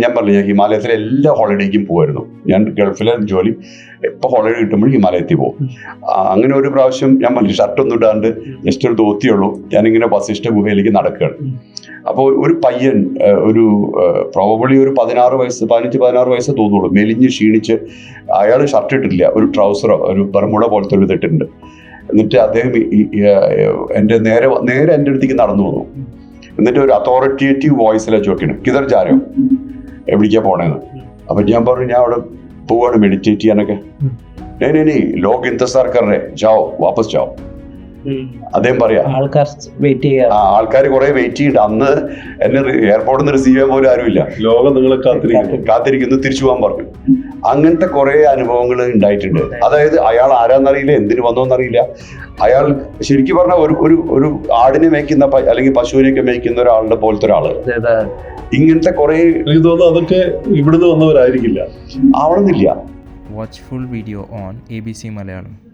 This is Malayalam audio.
ഞാൻ പറഞ്ഞു ഞാൻ ഹിമാലയത്തിലെ എല്ലാ ഹോളിഡേക്കും പോകുമായിരുന്നു ഞാൻ ഗൾഫിലെ ജോലി എപ്പോൾ ഹോളിഡേ കിട്ടുമ്പോൾ ഹിമാലയത്തിൽ പോകും. അങ്ങനെ ഒരു പ്രാവശ്യം ഞാൻ പറഞ്ഞു ഷർട്ടൊന്നും ഇടാണ്ട് ജസ്റ്റ് ഒരു ധോത്തിയുള്ളൂ ഞാനിങ്ങനെ വസിഷ്ഠ ഗുഹയിലേക്ക് നടക്കുകയാണ്. അപ്പോൾ ഒരു പയ്യൻ ഒരു പ്രോബബിളി ഒരു പതിനാറ് വയസ്സ് പതിനഞ്ച് പതിനാറ് വയസ്സ് തോന്നുള്ളൂ. മെലിഞ്ഞ് ക്ഷീണിച്ച് അയാൾ ഷർട്ട് ഇട്ടിട്ടില്ല. ഒരു ട്രൗസറോ ഒരു ബർമുട പോലത്തെ ഒരു ഇതിട്ടിട്ടുണ്ട് എന്നിട്ട് അദ്ദേഹം എന്റെ നേരെ നേരെ എന്റെ അടുത്തേക്ക് നടന്നു വന്നു എന്നിട്ട് ഒരു അതോറിറ്റേറ്റീവ് വോയിസിലെ ചോദിക്കണം കിതർ ജാരോ? എവിടേക്കാ പോണേന്ന്? അപ്പൊ ഞാൻ പറഞ്ഞു ഞാൻ അവിടെ പോവാണ് മെഡിറ്റേറ്റ് ചെയ്യാനൊക്കെ. നേ നേ നേ ലോക് ഇന്തസാർ കറേ വാപ്പസ് ജാओ അദ്ദേഹം പറയാ ആൾക്കാർ വെയിറ്റ് ചെയ്യാ ആൾക്കാർ കുറെ വെയിറ്റ് ചെയ്യണ്ട. അന്ന് എന്നെ എയർപോർട്ടിൽ നിന്ന് റിസീവ് ചെയ്യാൻ പോലും ആരുമില്ല. ലോകം നിങ്ങളെ കാത്തിരിക്കുന്നു. കാത്തിരിക്കുന്നു തിരിച്ചു പോകാൻ പറഞ്ഞു. അങ്ങനത്തെ കുറേ അനുഭവങ്ങൾ ഉണ്ടായിട്ടുണ്ട്. അതായത് അയാൾ ആരാന്നറിയില്ല എന്തിനു വന്നോന്നറിയില്ല. അയാൾ ശരിക്കും പറഞ്ഞ ഒരു ഒരു ഒരു ആടിനെ മേയ്ക്കുന്ന അല്ലെങ്കിൽ പശുവിനെയൊക്കെ മേയ്ക്കുന്ന ഒരാളുടെ പോലത്തെ ഒരാൾ. ഇങ്ങനത്തെ കുറെ തോന്നുന്നു അതൊക്കെ ഇവിടുന്ന് വന്നവരായിരിക്കില്ല. ആവണമെന്നില്ല. Watchful video on A B C Malayalam.